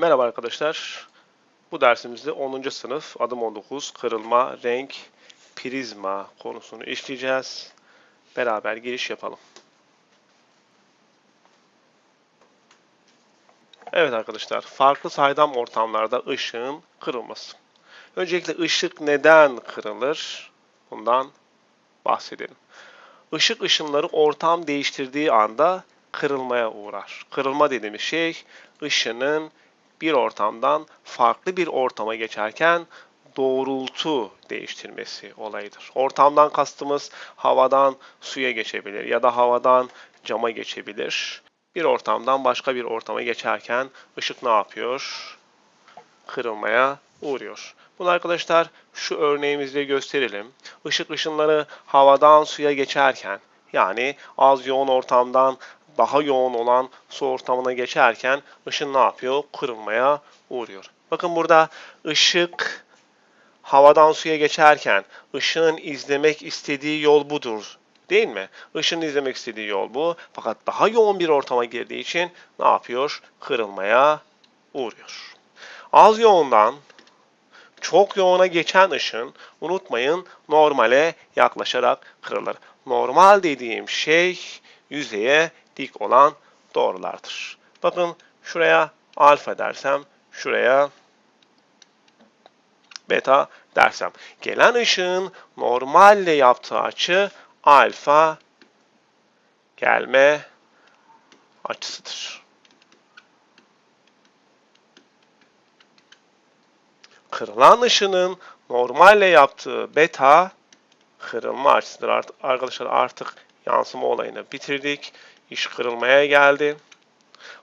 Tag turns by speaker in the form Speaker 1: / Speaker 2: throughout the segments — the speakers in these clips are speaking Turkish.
Speaker 1: Merhaba arkadaşlar. Bu dersimizde 10. sınıf adım 19 kırılma, renk, prizma konusunu işleyeceğiz. Beraber giriş yapalım. Evet arkadaşlar, farklı saydam ortamlarda ışığın kırılması. Öncelikle ışık neden kırılır? Bundan bahsedelim. Işık ışınları ortam değiştirdiği anda kırılmaya uğrar. Kırılma dediğimiz şey ışının bir ortamdan farklı bir ortama geçerken doğrultu değiştirmesi olayıdır. Ortamdan kastımız havadan suya geçebilir ya da havadan cama geçebilir. Bir ortamdan başka bir ortama geçerken ışık ne yapıyor? Kırılmaya uğruyor. Bunu arkadaşlar şu örneğimizde gösterelim. Işık ışınları havadan suya geçerken yani az yoğun ortamdan daha yoğun olan su ortamına geçerken ışın ne yapıyor? Kırılmaya uğruyor. Bakın burada ışık havadan suya geçerken ışığın izlemek istediği yol budur. Değil mi? Işığın izlemek istediği yol bu. Fakat daha yoğun bir ortama girdiği için ne yapıyor? Kırılmaya uğruyor. Az yoğundan çok yoğuna geçen ışın unutmayın normale yaklaşarak kırılır. Normal dediğim şey yüzeye dik olan doğrulardır. Bakın şuraya alfa dersem, şuraya beta dersem. Gelen ışığın normalle yaptığı açı alfa gelme açısıdır. Kırılan ışının normalle yaptığı beta kırılma açısıdır. Arkadaşlar artık yansıma olayını bitirdik. İş kırılmaya geldi.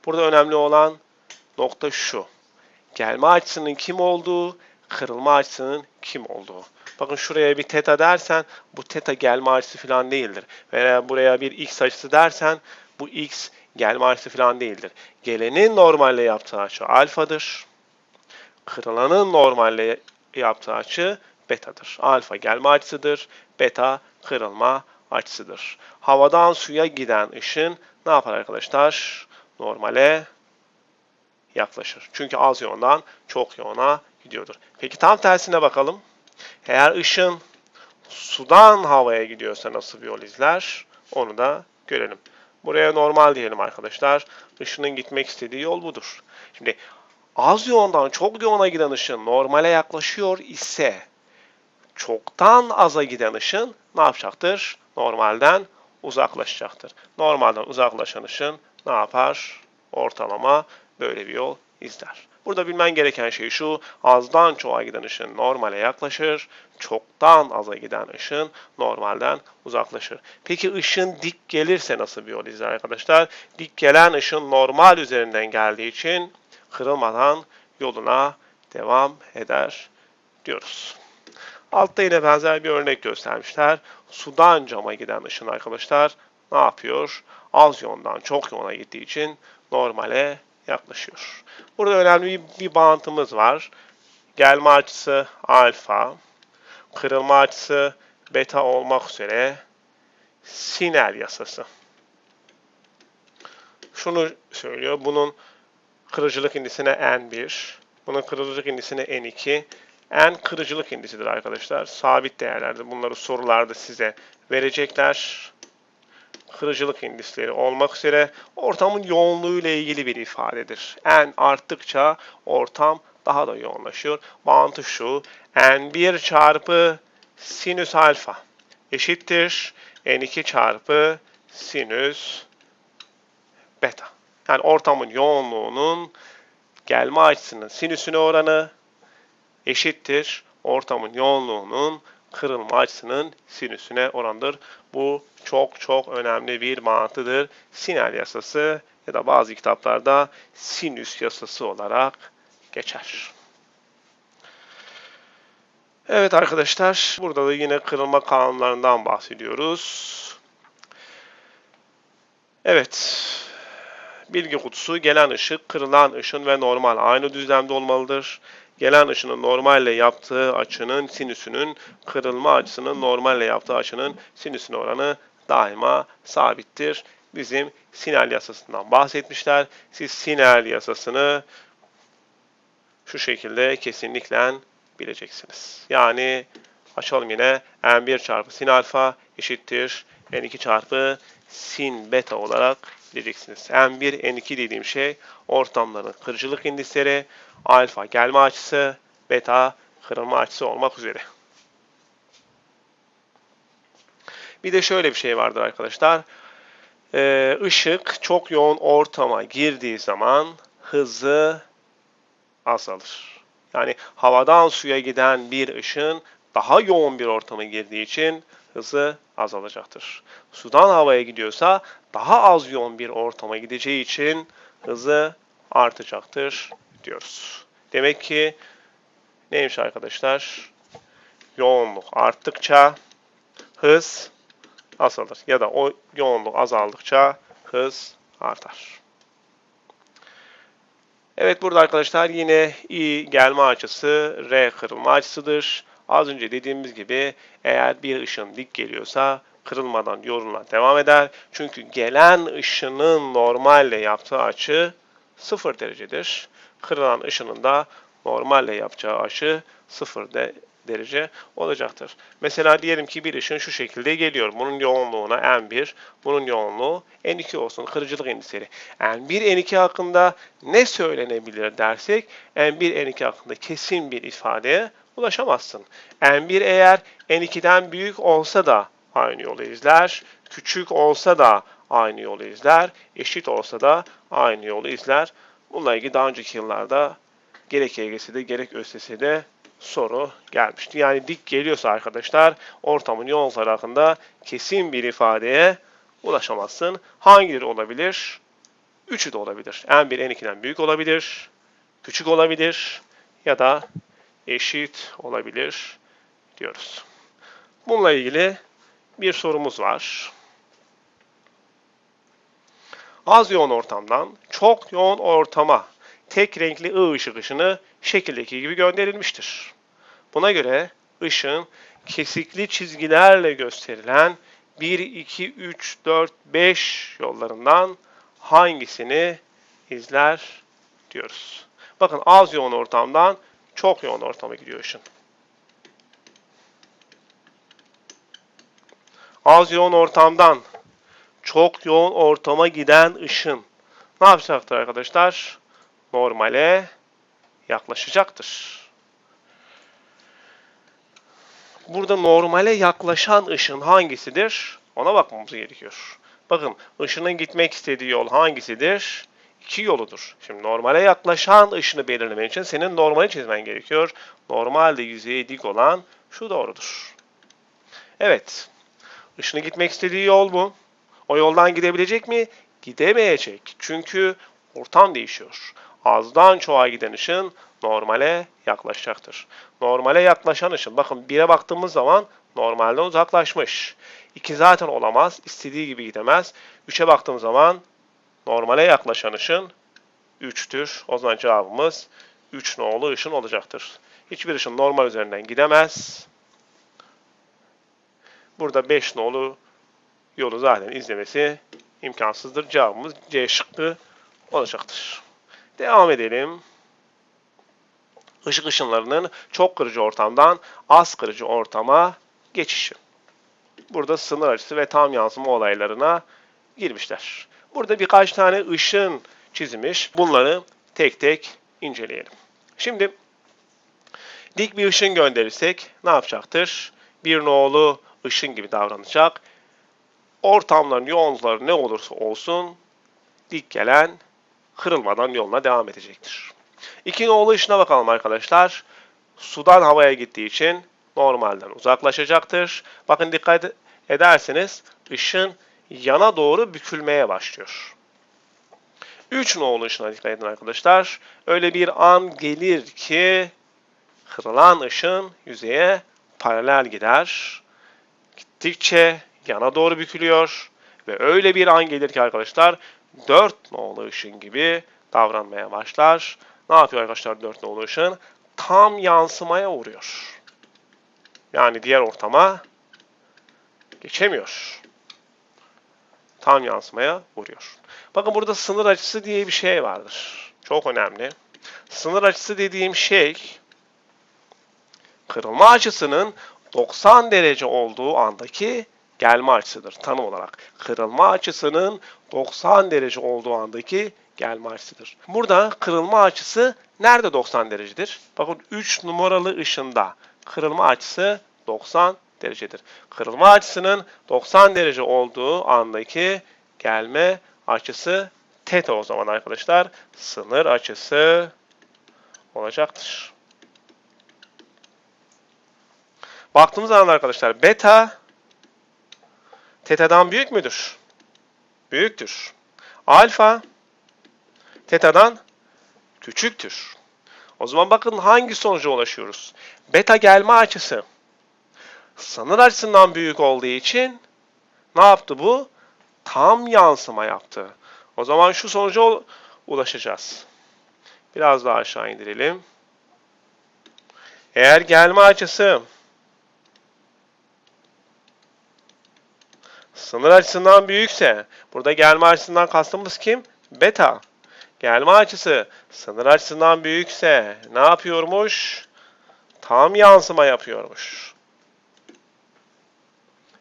Speaker 1: Burada önemli olan nokta şu. Gelme açısının kim olduğu, kırılma açısının kim olduğu. Bakın şuraya bir teta dersen bu teta gelme açısı falan değildir. Veya buraya bir x açısı dersen bu x gelme açısı falan değildir. Gelenin normalle yaptığı açı alfadır. Kırılanın normalle yaptığı açı betadır. Alfa gelme açısıdır. Beta kırılma açısıdır. Havadan suya giden ışın ne yapar arkadaşlar? Normale yaklaşır. Çünkü az yoğundan çok yoğuna gidiyordur. Peki tam tersine bakalım. Eğer ışın sudan havaya gidiyorsa nasıl bir yol izler? Onu da görelim. Buraya normal diyelim arkadaşlar. Işının gitmek istediği yol budur. Şimdi az yoğundan çok yoğuna giden ışın normale yaklaşıyor ise çoktan aza giden ışın ne yapacaktır? Normalden uzaklaşacaktır. Normalden uzaklaşan ışın ne yapar? Ortalama böyle bir yol izler. Burada bilmen gereken şey şu, azdan çoğa giden ışın normale yaklaşır, çoktan aza giden ışın normalden uzaklaşır. Peki ışın dik gelirse nasıl bir yol izler arkadaşlar? Dik gelen ışın normal üzerinden geldiği için kırılmadan yoluna devam eder diyoruz. Altta yine benzer bir örnek göstermişler. Sudan cama giden ışın arkadaşlar ne yapıyor? Az yoğundan çok yoğuna gittiği için normale yaklaşıyor. Burada önemli bir bağıntımız var. Gelme açısı alfa, kırılma açısı beta olmak üzere Sinel yasası. Şunu söylüyor. Bunun kırıcılık indisine N1, bunun kırıcılık indisine N2, en kırıcılık indisidir arkadaşlar. Sabit değerlerde bunları sorularda size verecekler. Kırıcılık indisleri olmak üzere ortamın yoğunluğu ile ilgili bir ifadedir. En arttıkça ortam daha da yoğunlaşıyor. Bağıntı şu. N1 çarpı sinüs alfa eşittir. N2 çarpı sinüs beta. Yani ortamın yoğunluğunun gelme açısının sinüsüne oranı eşittir ortamın yoğunluğunun kırılma açısının sinüsüne oranıdır. Bu çok çok önemli bir mantıdır. Sinel yasası ya da bazı kitaplarda sinüs yasası olarak geçer. Evet arkadaşlar, burada da yine kırılma kanunlarından bahsediyoruz. Evet, bilgi kutusu gelen ışık, kırılan ışın ve normal aynı düzlemde olmalıdır. Gelen ışının normalle yaptığı açının sinüsünün kırılma açısının normalle yaptığı açının sinüsüne oranı daima sabittir. Bizim sinel yasasından bahsetmişler. Siz sinel yasasını şu şekilde kesinlikle bileceksiniz. Yani açalım yine n1 çarpı sin alfa eşittir n2 çarpı sin beta olarak bileceksiniz. n1, n2 dediğim şey ortamların kırıcılık indisleri, alfa gelme açısı, beta kırılma açısı olmak üzere. Bir de şöyle bir şey vardır arkadaşlar. Ee, ışık çok yoğun ortama girdiği zaman hızı azalır. Yani havadan suya giden bir ışın daha yoğun bir ortama girdiği için hızı azalacaktır. Sudan havaya gidiyorsa daha az yoğun bir ortama gideceği için hızı artacaktır diyoruz. Demek ki neymiş arkadaşlar? Yoğunluk arttıkça hız azalır. Ya da o yoğunluk azaldıkça hız artar. Evet burada arkadaşlar yine I gelme açısı R kırılma açısıdır. Az önce dediğimiz gibi eğer bir ışın dik geliyorsa kırılmadan yoluna devam eder. Çünkü gelen ışının normalle yaptığı açı 0 derecedir. Kırılan ışının da normalle yapacağı açı 0 de, derece olacaktır. Mesela diyelim ki bir ışın şu şekilde geliyor. Bunun yoğunluğuna N1, bunun yoğunluğu N2 olsun. Kırıcılık endişleri. N1, N2 hakkında ne söylenebilir dersek N1, N2 hakkında kesin bir ifadeye ulaşamazsın. N1 eğer N2'den büyük olsa da aynı yolu izler. Küçük olsa da aynı yolu izler. Eşit olsa da aynı yolu izler. Bununla ilgili daha önceki yıllarda gerek YGS'de gerek ÖSS'de soru gelmişti. Yani dik geliyorsa arkadaşlar ortamın yoğunlukları hakkında kesin bir ifadeye ulaşamazsın. Hangileri olabilir? Üçü de olabilir. N1 N2'den büyük olabilir, küçük olabilir ya da eşit olabilir diyoruz. Bununla ilgili bir sorumuz var. Az yoğun ortamdan çok yoğun ortama tek renkli I ışık ışını şekildeki gibi gönderilmiştir. Buna göre ışın kesikli çizgilerle gösterilen 1, 2, 3, 4, 5 yollarından hangisini izler diyoruz. Bakın az yoğun ortamdan çok yoğun ortama gidiyor ışın. Az yoğun ortamdan çok yoğun ortama giden ışın ne yapacaktır arkadaşlar? Normale yaklaşacaktır. Burada normale yaklaşan ışın hangisidir? Ona bakmamız gerekiyor. Bakın ışının gitmek istediği yol hangisidir? İki yoludur. Şimdi normale yaklaşan ışını belirlemek için senin normali çizmen gerekiyor. Normalde yüzeye dik olan şu doğrudur. Evet. Işını gitmek istediği yol bu. O yoldan gidebilecek mi? Gidemeyecek. Çünkü ortam değişiyor. Azdan çoğa giden ışın normale yaklaşacaktır. Normale yaklaşan ışın. Bakın 1'e baktığımız zaman normalden uzaklaşmış. 2 zaten olamaz. istediği gibi gidemez. 3'e baktığım zaman normale yaklaşan ışın 3'tür. O zaman cevabımız 3 nolu ışın olacaktır. Hiçbir ışın normal üzerinden gidemez. Burada 5 nolu yolu zaten izlemesi imkansızdır. Cevabımız C şıkkı olacaktır. Devam edelim. Işık ışınlarının çok kırıcı ortamdan az kırıcı ortama geçişi. Burada sınır açısı ve tam yansıma olaylarına girmişler. Burada birkaç tane ışın çizmiş. Bunları tek tek inceleyelim. Şimdi dik bir ışın gönderirsek ne yapacaktır? Bir nolu ışın gibi davranacak. Ortamların yoğunlukları ne olursa olsun dik gelen kırılmadan yoluna devam edecektir. İki nolu ışına bakalım arkadaşlar. Sudan havaya gittiği için normalden uzaklaşacaktır. Bakın dikkat ederseniz ışın yana doğru bükülmeye başlıyor. 3 nolu ışına dikkat edin arkadaşlar. Öyle bir an gelir ki kırılan ışın yüzeye paralel gider. Gittikçe yana doğru bükülüyor. Ve öyle bir an gelir ki arkadaşlar 4 nolu ışın gibi davranmaya başlar. Ne yapıyor arkadaşlar 4 nolu ışın? Tam yansımaya uğruyor. Yani diğer ortama geçemiyor. Tam yansımaya uğruyor. Bakın burada sınır açısı diye bir şey vardır. Çok önemli. sınır açısı dediğim şey kırılma açısının 90 derece olduğu andaki gelme açısıdır tanım olarak. Kırılma açısının 90 derece olduğu andaki gelme açısıdır. Burada kırılma açısı nerede 90 derecedir? Bakın 3 numaralı ışında kırılma açısı 90 derecedir. Kırılma açısının 90 derece olduğu andaki gelme açısı teta o zaman arkadaşlar. Sınır açısı olacaktır. Baktığımız zaman arkadaşlar beta teta'dan büyük müdür? Büyüktür. Alfa teta'dan küçüktür. O zaman bakın hangi sonuca ulaşıyoruz? Beta gelme açısı sınır açısından büyük olduğu için ne yaptı bu? Tam yansıma yaptı. O zaman şu sonuca ulaşacağız. Biraz daha aşağı indirelim. Eğer gelme açısı sınır açısından büyükse, burada gelme açısından kastımız kim? Beta. Gelme açısı sınır açısından büyükse ne yapıyormuş? Tam yansıma yapıyormuş.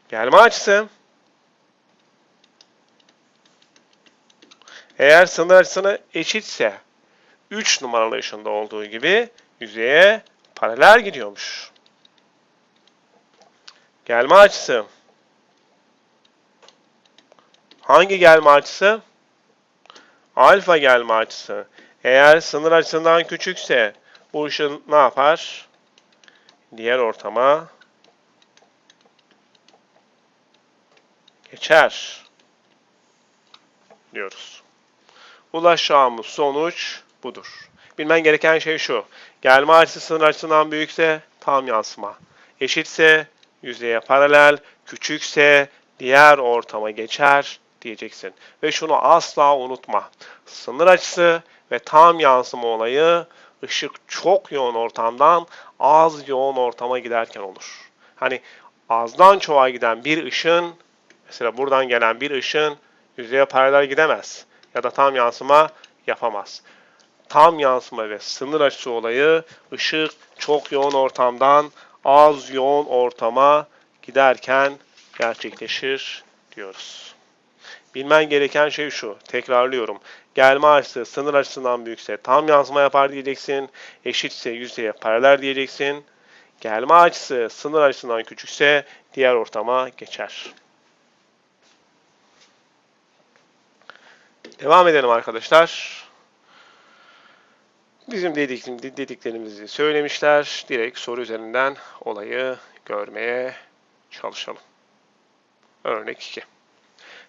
Speaker 1: Gelme açısı eğer sınır açısına eşitse 3 numaralı ışında olduğu gibi yüzeye paralel gidiyormuş. Gelme açısı hangi gelme açısı? Alfa gelme açısı. Eğer sınır açısından küçükse bu ışın ne yapar? Diğer ortama geçer diyoruz. Ulaşacağımız sonuç budur. Bilmen gereken şey şu. Gelme açısı sınır açısından büyükse tam yansıma. Eşitse yüzeye paralel, küçükse diğer ortama geçer diyeceksin. Ve şunu asla unutma. Sınır açısı ve tam yansıma olayı ışık çok yoğun ortamdan az yoğun ortama giderken olur. Hani azdan çoğa giden bir ışın, mesela buradan gelen bir ışın yüzeye paralel gidemez ya da tam yansıma yapamaz. Tam yansıma ve sınır açısı olayı ışık çok yoğun ortamdan az yoğun ortama giderken gerçekleşir diyoruz. Bilmen gereken şey şu. Tekrarlıyorum. Gelme açısı sınır açısından büyükse tam yansıma yapar diyeceksin. Eşitse yüzeye paralel diyeceksin. Gelme açısı sınır açısından küçükse diğer ortama geçer. Devam edelim arkadaşlar. Bizim dedik, dediklerimizi söylemişler. Direkt soru üzerinden olayı görmeye çalışalım. Örnek 2.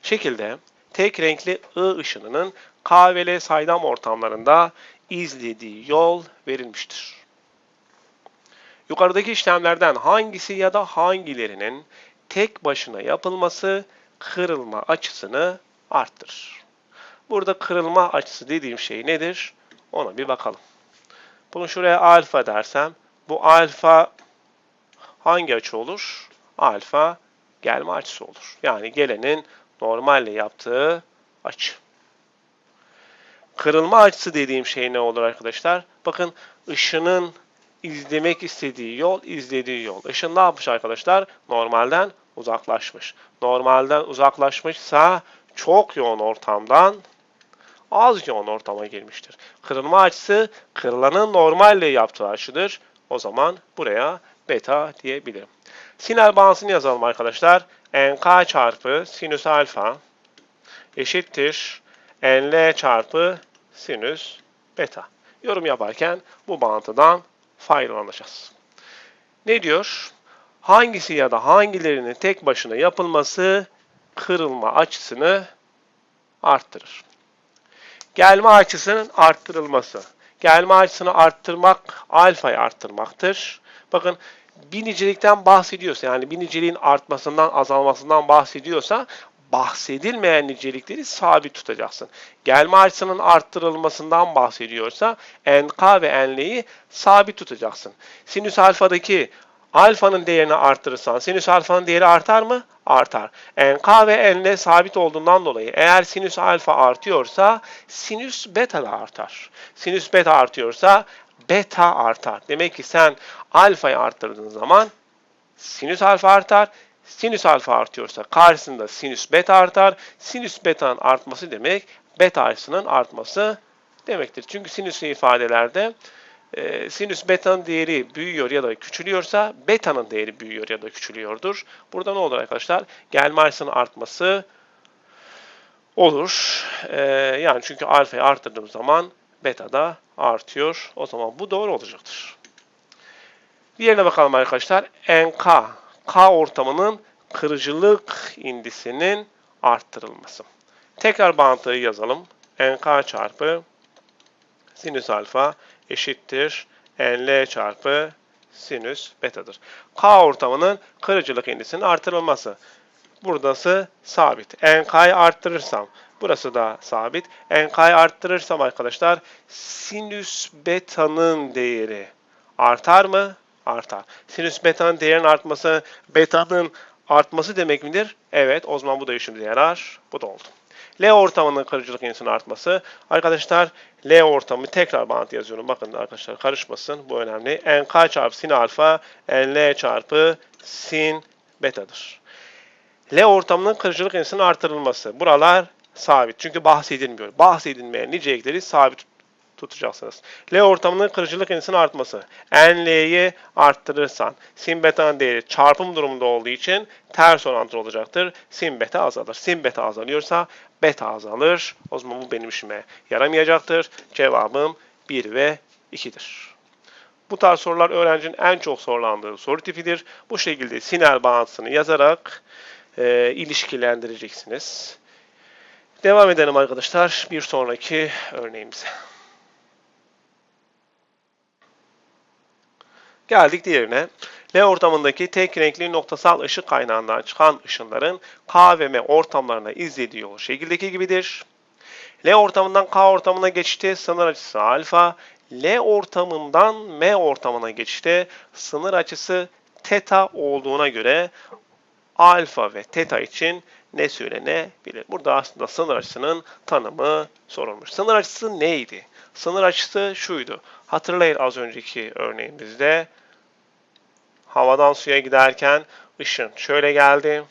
Speaker 1: Şekilde tek renkli I ışınının K ve L saydam ortamlarında izlediği yol verilmiştir. Yukarıdaki işlemlerden hangisi ya da hangilerinin tek başına yapılması kırılma açısını arttırır? Burada kırılma açısı dediğim şey nedir? Ona bir bakalım. Bunu şuraya alfa dersem, bu alfa hangi açı olur? Alfa gelme açısı olur. Yani gelenin normalle yaptığı açı. Kırılma açısı dediğim şey ne olur arkadaşlar? Bakın ışının izlemek istediği yol, izlediği yol. Işın ne yapmış arkadaşlar? Normalden uzaklaşmış. Normalden uzaklaşmışsa çok yoğun ortamdan az yoğun ortama girmiştir. Kırılma açısı kırılanın normalle yaptığı açıdır. O zaman buraya beta diyebilirim. Sinel bağıntısını yazalım arkadaşlar. nk çarpı sinüs alfa eşittir nl çarpı sinüs beta. Yorum yaparken bu bağıntıdan faydalanacağız. Ne diyor? Hangisi ya da hangilerinin tek başına yapılması kırılma açısını arttırır. Gelme açısının arttırılması. Gelme açısını arttırmak alfayı arttırmaktır. Bakın bir nicelikten bahsediyorsa yani bir niceliğin artmasından azalmasından bahsediyorsa bahsedilmeyen nicelikleri sabit tutacaksın. Gelme açısının arttırılmasından bahsediyorsa NK ve NL'yi sabit tutacaksın. Sinüs alfadaki Alfanın değerini arttırırsan sinüs alfanın değeri artar mı? Artar. NK ve N'le sabit olduğundan dolayı eğer sinüs alfa artıyorsa sinüs beta da artar. Sinüs beta artıyorsa beta artar. Demek ki sen alfayı arttırdığın zaman sinüs alfa artar. Sinüs alfa artıyorsa karşısında sinüs beta artar. Sinüs beta'nın artması demek beta açısının artması demektir. Çünkü sinüs ifadelerde e, sinüs beta'nın değeri büyüyor ya da küçülüyorsa beta'nın değeri büyüyor ya da küçülüyordur. Burada ne olur arkadaşlar? Gelme açısının artması olur. E, yani çünkü alfayı arttırdığım zaman beta da artıyor. O zaman bu doğru olacaktır. Diğerine bakalım arkadaşlar. NK, K ortamının kırıcılık indisinin arttırılması. Tekrar bağıntıyı yazalım. NK çarpı sinüs alfa eşittir nl çarpı sinüs betadır. K ortamının kırıcılık indisinin artırılması. Buradası sabit. NK'yı arttırırsam burası da sabit. NK'yı arttırırsam arkadaşlar sinüs beta'nın değeri artar mı? Artar. Sinüs beta'nın değerinin artması beta'nın artması demek midir? Evet. O zaman bu da işimize yarar. Bu da oldu. L ortamının kırıcılık indisinin artması. Arkadaşlar L ortamı tekrar bant yazıyorum. Bakın arkadaşlar karışmasın. Bu önemli. NK çarpı sin alfa NL çarpı sin betadır. L ortamının kırıcılık indisinin artırılması. Buralar sabit. Çünkü bahsedilmiyor. Bahsedilmeyen nicelikleri sabit tutacaksınız. L ortamının kırıcılık indisinin artması. NL'yi arttırırsan sin beta'nın değeri çarpım durumunda olduğu için ters orantılı olacaktır. Sin beta azalır. Sin beta azalıyorsa beta azalır. O zaman bu benim işime yaramayacaktır. Cevabım 1 ve 2'dir. Bu tarz sorular öğrencinin en çok sorulandığı soru tipidir. Bu şekilde sinel bağıntısını yazarak e, ilişkilendireceksiniz. Devam edelim arkadaşlar bir sonraki örneğimize. Geldik diğerine. L ortamındaki tek renkli noktasal ışık kaynağından çıkan ışınların K ve M ortamlarına izlediği yol şekildeki gibidir. L ortamından K ortamına geçişte sınır açısı alfa, L ortamından M ortamına geçişte sınır açısı teta olduğuna göre alfa ve teta için ne söylenebilir? Burada aslında sınır açısının tanımı sorulmuş. Sınır açısı neydi? Sınır açısı şuydu. Hatırlayın az önceki örneğimizde havadan suya giderken ışın şöyle geldi.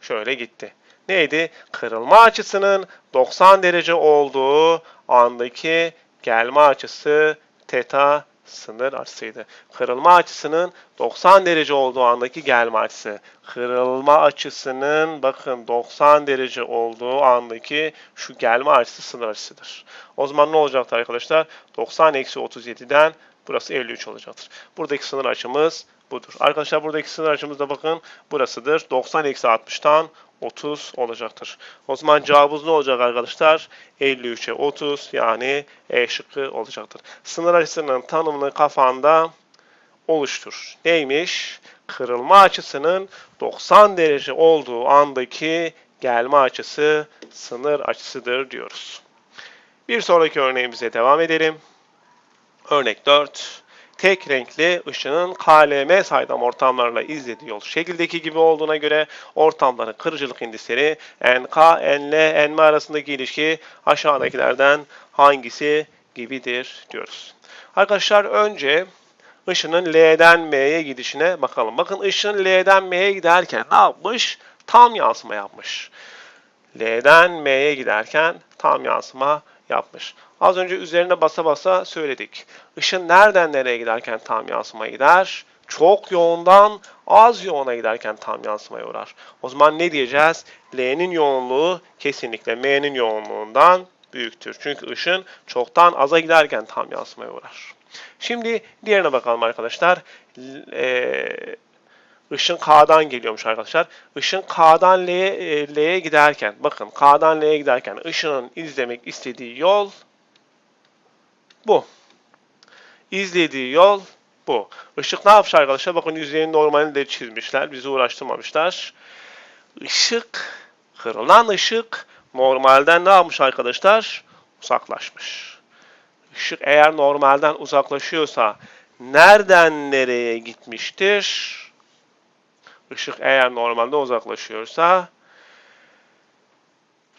Speaker 1: Şöyle gitti. Neydi? Kırılma açısının 90 derece olduğu andaki gelme açısı teta sınır açısıydı. Kırılma açısının 90 derece olduğu andaki gelme açısı. Kırılma açısının bakın 90 derece olduğu andaki şu gelme açısı sınır açısıdır. O zaman ne olacaktır arkadaşlar? 90 eksi 37'den burası 53 olacaktır. Buradaki sınır açımız budur. Arkadaşlar buradaki sınır açımız da bakın burasıdır. 90 eksi 60'tan 30 olacaktır. O zaman cevabımız ne olacak arkadaşlar? 53'e 30 yani E şıkkı olacaktır. Sınır açısının tanımını kafanda oluştur. Neymiş? Kırılma açısının 90 derece olduğu andaki gelme açısı sınır açısıdır diyoruz. Bir sonraki örneğimize devam edelim. Örnek 4 tek renkli ışının KLM saydam ortamlarla izlediği yol şekildeki gibi olduğuna göre ortamların kırıcılık indisleri NK, NL, NM arasındaki ilişki aşağıdakilerden hangisi gibidir diyoruz. Arkadaşlar önce ışının L'den M'ye gidişine bakalım. Bakın ışın L'den M'ye giderken ne yapmış? Tam yansıma yapmış. L'den M'ye giderken tam yansıma yapmış. Az önce üzerine basa basa söyledik. Işın nereden nereye giderken tam yansıma gider? Çok yoğundan az yoğuna giderken tam yansımaya uğrar. O zaman ne diyeceğiz? L'nin yoğunluğu kesinlikle M'nin yoğunluğundan büyüktür. Çünkü ışın çoktan aza giderken tam yansımaya uğrar. Şimdi diğerine bakalım arkadaşlar. Ee, ışın K'dan geliyormuş arkadaşlar. Işın K'dan L'ye, L'ye giderken, bakın K'dan L'ye giderken ışının izlemek istediği yol bu. İzlediği yol bu. Işık ne yapmış arkadaşlar? Bakın yüzeyin normalini de çizmişler. Bizi uğraştırmamışlar. Işık, kırılan ışık normalden ne yapmış arkadaşlar? Uzaklaşmış. Işık eğer normalden uzaklaşıyorsa nereden nereye gitmiştir? Işık eğer normalde uzaklaşıyorsa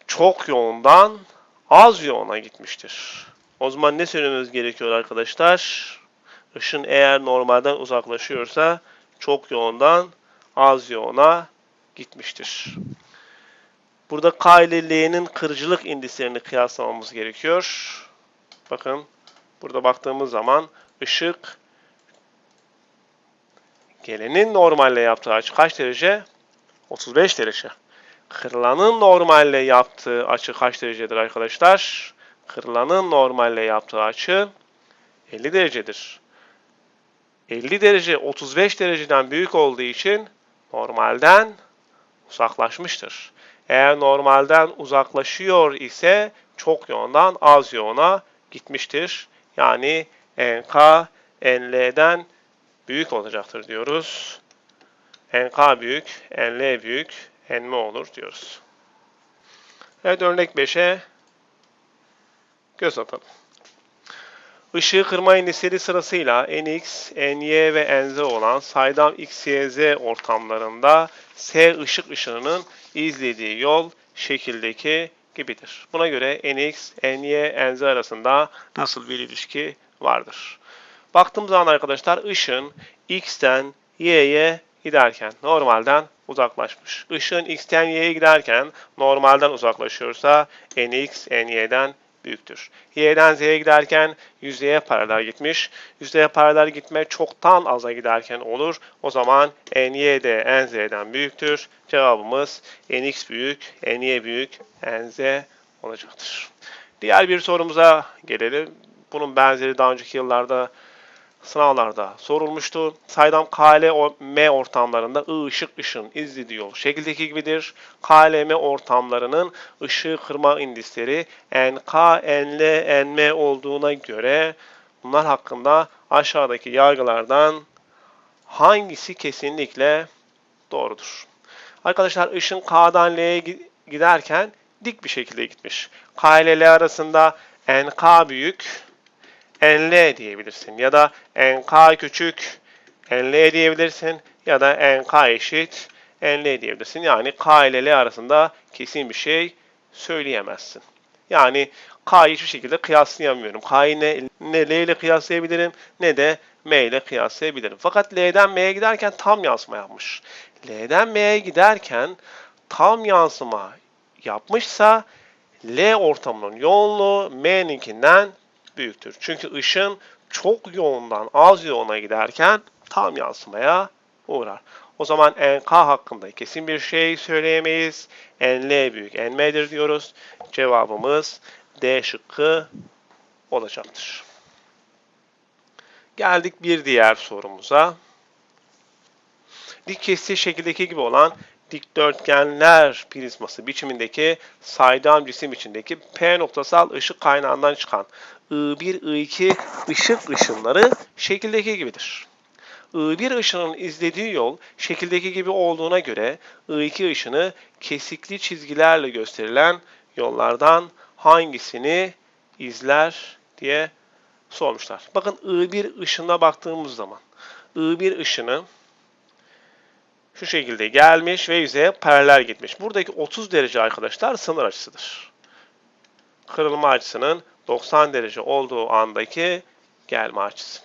Speaker 1: çok yoğundan az yoğuna gitmiştir. O zaman ne söylememiz gerekiyor arkadaşlar? Işın eğer normalden uzaklaşıyorsa çok yoğundan az yoğuna gitmiştir. Burada K ile L'nin kırıcılık indislerini kıyaslamamız gerekiyor. Bakın burada baktığımız zaman ışık gelenin normalle yaptığı açı kaç derece? 35 derece. Kırılanın normalle yaptığı açı kaç derecedir arkadaşlar? Kırılanın normalle yaptığı açı 50 derecedir. 50 derece 35 dereceden büyük olduğu için normalden uzaklaşmıştır. Eğer normalden uzaklaşıyor ise çok yoğundan az yoğuna gitmiştir. Yani NK NL'den büyük olacaktır diyoruz. NK büyük, NL büyük, NM olur diyoruz. Evet örnek 5'e göz atalım. Işığı kırma indisleri sırasıyla Nx, Ny ve Nz olan saydam X, Y, Z ortamlarında S ışık ışınının izlediği yol şekildeki gibidir. Buna göre Nx, Ny, Nz arasında nasıl bir ilişki vardır? Baktığımız zaman arkadaşlar ışın X'ten Y'ye giderken normalden uzaklaşmış. Işın X'ten Y'ye giderken normalden uzaklaşıyorsa Nx, Ny'den büyüktür. Y'den Z'ye giderken yüzdeye paralel gitmiş. Yüzdeye paralel gitme çoktan aza giderken olur. O zaman Ny de Nz'den büyüktür. Cevabımız Nx büyük, Ny büyük, Nz olacaktır. Diğer bir sorumuza gelelim. Bunun benzeri daha önceki yıllarda sınavlarda sorulmuştu. Saydam KLM ortamlarında I ışık ışın izlediği yol şekildeki gibidir. KLM ortamlarının ışığı kırma indisleri NK, NL, NM olduğuna göre bunlar hakkında aşağıdaki yargılardan hangisi kesinlikle doğrudur? Arkadaşlar ışın K'dan L'ye giderken dik bir şekilde gitmiş. K ile L arasında NK büyük, NL diyebilirsin. Ya da NK küçük NL diyebilirsin. Ya da NK eşit NL diyebilirsin. Yani K ile L arasında kesin bir şey söyleyemezsin. Yani K'yı hiçbir şekilde kıyaslayamıyorum. K'yı ne, ne L ile kıyaslayabilirim ne de M ile kıyaslayabilirim. Fakat L'den M'ye giderken tam yansıma yapmış. L'den M'ye giderken tam yansıma yapmışsa L ortamının yoğunluğu M'ninkinden büyüktür. Çünkü ışın çok yoğundan az yoğuna giderken tam yansımaya uğrar. O zaman NK hakkında kesin bir şey söyleyemeyiz. NL büyük NM'dir diyoruz. Cevabımız D şıkkı olacaktır. Geldik bir diğer sorumuza. Dik kestiği şekildeki gibi olan dikdörtgenler prizması biçimindeki saydam cisim içindeki P noktasal ışık kaynağından çıkan I1, I2 ışık ışınları şekildeki gibidir. I1 ışının izlediği yol şekildeki gibi olduğuna göre I2 ışını kesikli çizgilerle gösterilen yollardan hangisini izler diye sormuşlar. Bakın I1 ışığına baktığımız zaman I1 ışını şu şekilde gelmiş ve yüzeye paralel gitmiş. Buradaki 30 derece arkadaşlar sınır açısıdır. Kırılma açısının 90 derece olduğu andaki gelme açısı.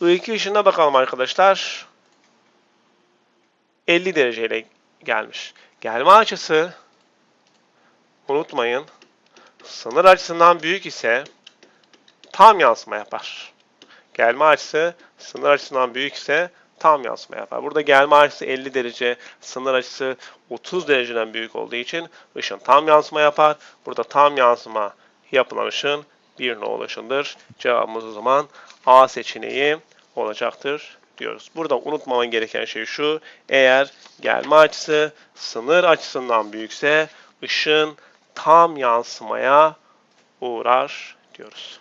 Speaker 1: I2 ışığına bakalım arkadaşlar. 50 dereceyle gelmiş. Gelme açısı unutmayın sınır açısından büyük ise tam yansıma yapar. Gelme açısı sınır açısından büyük ise tam yansıma yapar. Burada gelme açısı 50 derece, sınır açısı 30 dereceden büyük olduğu için ışın tam yansıma yapar. Burada tam yansıma yapılan ışın bir nolu ışındır. Cevabımız o zaman A seçeneği olacaktır diyoruz. Burada unutmaman gereken şey şu. Eğer gelme açısı sınır açısından büyükse ışın tam yansımaya uğrar diyoruz.